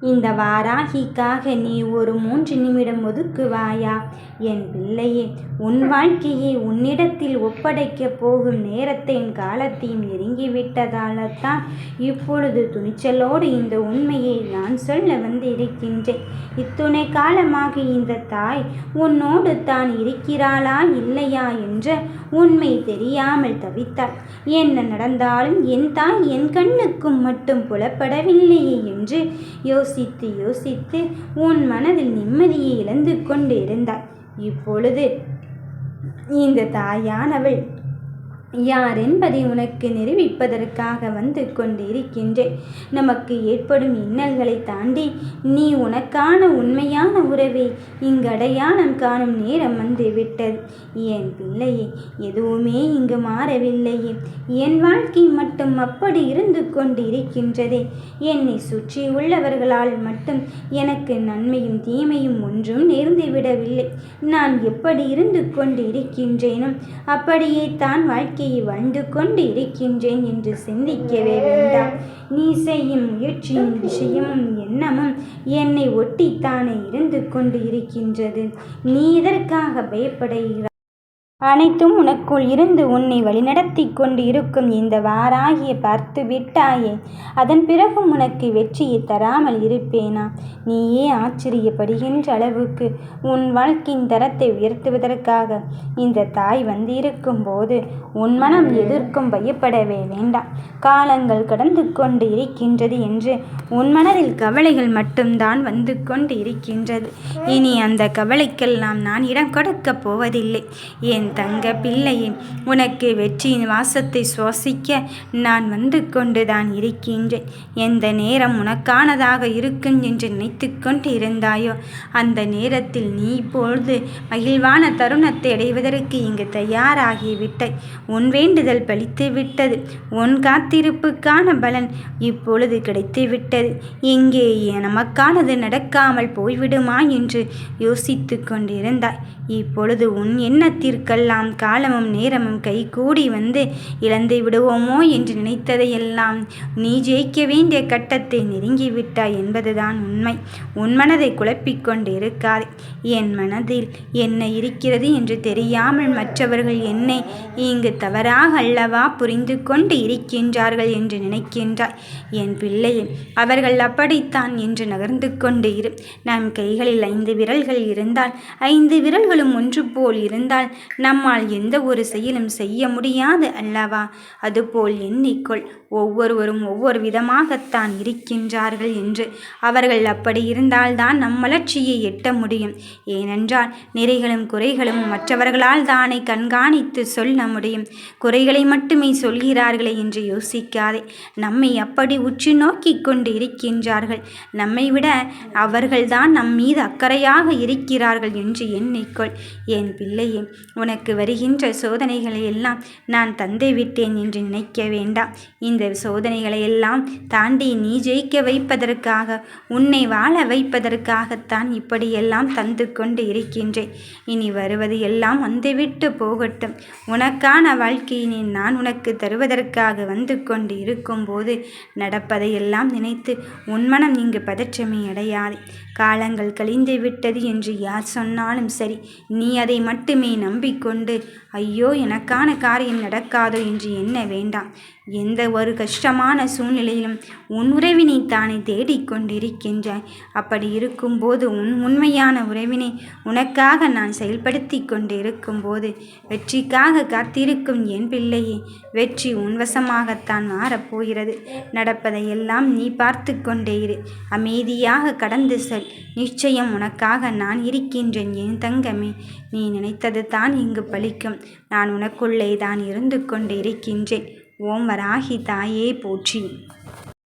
இந்த வாராகிக்காக நீ ஒரு மூன்று நிமிடம் ஒதுக்குவாயா? என் பிள்ளையே உன் வாழ்க்கையை உன்னிடத்தில் ஒப்படைக்கப் போகும் நேரத்தையும் காலத்தையும் நெருங்கிவிட்டதால்தான் இப்பொழுது துணிச்சலோடு இந்த உண்மையை நான் சொல்ல வந்திருக்கின்றேன். இத்துணை காலமாக இந்த தாய் உன்னோடு தான் இருக்கிறாளா இல்லையா என்ற உண்மை தெரியாமல் தவித்தாள். என்ன நடந்தாலும் என் தாய் என் கண்ணுக்கும் மட்டும் புலப்படவில்லையே என்று யோ யோசித்து யோசித்து உன் மனதில் நிம்மதியை இழந்து கொண்டிருந்தாய். இப்பொழுது இந்த தாயானவள் யார் என்பதை உனக்கு நிரூபிப்பதற்காக வந்து கொண்டிருக்கின்றேன். நமக்கு ஏற்படும் இன்னல்களைத் தாண்டி நீ உனக்கான உண்மையான உறவை இங்கு அடையாளம் காணும் நேரம் வந்து விட்டது. என் பிள்ளையே எதுவுமே இங்கு மாறவில்லையே. என் வாழ்க்கை மட்டும் அப்படி இருந்து கொண்டிருக்கின்றதே. என்னை சுற்றி உள்ளவர்களால் மட்டும் எனக்கு நன்மையும் தீமையும் ஒன்றும் நேர்ந்துவிடவில்லை. நான் எப்படி இருந்து கொண்டிருக்கின்றேனும் அப்படியே தான் வாழ்க்கை நோக்கி வந்து கொண்டு இருக்கின்றேன் என்று சிந்திக்கவே வேண்டாம். நீ செய்யும் முயற்சியும் விஷயமும் எண்ணமும் என்னை ஒட்டித்தானே இருந்து கொண்டு இருக்கின்றது நீ இதற்காக பயப்படுகிறாய்? அனைத்தும் உனக்குள் இருந்து உன்னை வழிநடத்திக் கொண்டு இருக்கும் இந்த வாராகிய பார்த்து விட்டாயே அதன் பிறகும் உனக்கு வெற்றியைத் தராமல் இருப்பேனா? நீயே ஆச்சரியப்படுகின்ற அளவுக்கு உன் வாழ்க்கையின் தரத்தை உயர்த்துவதற்காக இந்த தாய் வந்திருக்கும் போது உன் மனம் எதிர்க்கும் பயப்படவே வேண்டாம். காலங்கள் கடந்து கொண்டு இருக்கின்றது என்று உன் மனதில் கவலைகள் மட்டும்தான் வந்து கொண்டு இருக்கின்றது. இனி அந்த கவலைக்கெல்லாம் நான் இடம் கொடுக்கப் போவதில்லை. என் தங்க பிள்ளையே உனக்கு வெற்றியின் வாசத்தை சுவாசிக்க நான் வந்து கொண்டுதான் இருக்கின்றேன். எந்த நேரம் உனக்கானதாக இருக்கும் என்று நினைத்துக்கொண்டு இருந்தாயோ அந்த நேரத்தில் நீ இப்பொழுது மகிழ்வான தருணத்தை அடைவதற்கு இங்கு தயாராகிவிட்டாய். உன் வேண்டுதல் பலித்து விட்டது உன் காத்திருப்புக்கான பலன் இப்பொழுது கிடைத்துவிட்டது. எங்கே நமக்கானது நடக்காமல் போய்விடுமா என்று யோசித்து கொண்டிருந்தாய். இப்பொழுது உன் எண்ணத்திற்கெல்லாம் காலமும் நேரமும் கைகூடி வந்து விடுவோமோ என்று நினைத்ததையெல்லாம் நீ ஜெயிக்க வேண்டிய கட்டத்தை நெருங்கிவிட்டாய் என்பதுதான் உண்மை. உன் மனதை குழப்பிக்கொண்டு கொண்டிருக்காதே. என் மனதில் என்ன இருக்கிறது என்று தெரியாமல் மற்றவர்கள் என்னை இங்கு தவறாக அல்லவா புரிந்து கொண்டு இருக்கின்றார்கள் என்று நினைக்கின்றாய். என் பிள்ளையே அவர்கள் அப்படித்தான் என்று நகர்ந்து கொண்டு இரு. நம் கைகளில் ஐந்து விரல்கள் இருந்தால் ஐந்து விரல்களும் ஒன்று போல் இருந்தால் நம்மால் எந்த ஒரு செயலும் செய்ய முடியாது அல்லவா? அதுபோல் எண்ணிக்கொள். ஒவ்வொருவரும் ஒவ்வொரு விதமாகத்தான் இருக்கின்றார்கள் என்று. அவர்கள் அப்படி இருந்தால்தான் நம் வளர்ச்சியை எட்ட முடியும். ஏனென்றால் நிறைகளும் குறைகளும் மற்றவர்களால் தானே கண்காணித்துச் சொல்ல முடியும். குறைகளை மட்டுமே சொல்கிறார்களே என்று யோசிக்காதே. நம்மை அப்படி உற்று நோக்கி கொண்டு இருக்கின்றார்கள். நம்மை விட அவர்கள்தான் நம்மீது அக்கறையாக இருக்கிறார்கள் என்று எண்ணிக்கொள். என் பிள்ளையே உனக்கு எனக்கு வருகின்ற சோதனைகளை எல்லாம் நான் தந்துவிட்டேன் என்று நினைக்க வேண்டாம். இந்த சோதனைகளை எல்லாம் தாண்டி நீ ஜெயிக்க வைப்பதற்காக உன்னை வாழ வைப்பதற்காகத்தான் இப்படியெல்லாம் தந்து கொண்டு இருக்கின்றேன். இனி வருவது எல்லாம் வந்துவிட்டு போகட்டும். உனக்கான வாழ்க்கையினை நான் உனக்கு தருவதற்காக வந்து கொண்டு இருக்கும்போது நடப்பதையெல்லாம் நினைத்து உன் மனம் இங்கு பதற்றமே அடையாது காலங்கள் கழிந்து விட்டது என்று யார் சொன்னாலும் சரி நீ அதை மட்டுமே கொண்டு ஐயோ எனக்கான காரியம் நடக்காதோ என்று எண்ண வேண்டாம். எந்த ஒரு கஷ்டமான சூழ்நிலையிலும் உன் உறவினைத்தானே தேடிக் தேடிக்கொண்டிருக்கின்றாய் அப்படி இருக்கும்போது உன் உண்மையான உறவினை உனக்காக நான் செயல்படுத்திக் கொண்டிருக்கும்போது வெற்றிக்காக காத்திருக்கும் என் பிள்ளையே வெற்றி உன் வசமாகத்தான் மாறப்போகிறது. நடப்பதையெல்லாம் நீ பார்த்து கொண்டே இரு. அமைதியாக கடந்து செல். நிச்சயம் உனக்காக நான் இருக்கின்றேன் என் தங்கமே. நீ நினைத்தது தான் இங்கு பலிக்கும். நான் உனக்குள்ளே தான் இருந்து கொண்டு இருக்கின்றேன். ஓம் வராகி தாயே போற்றி.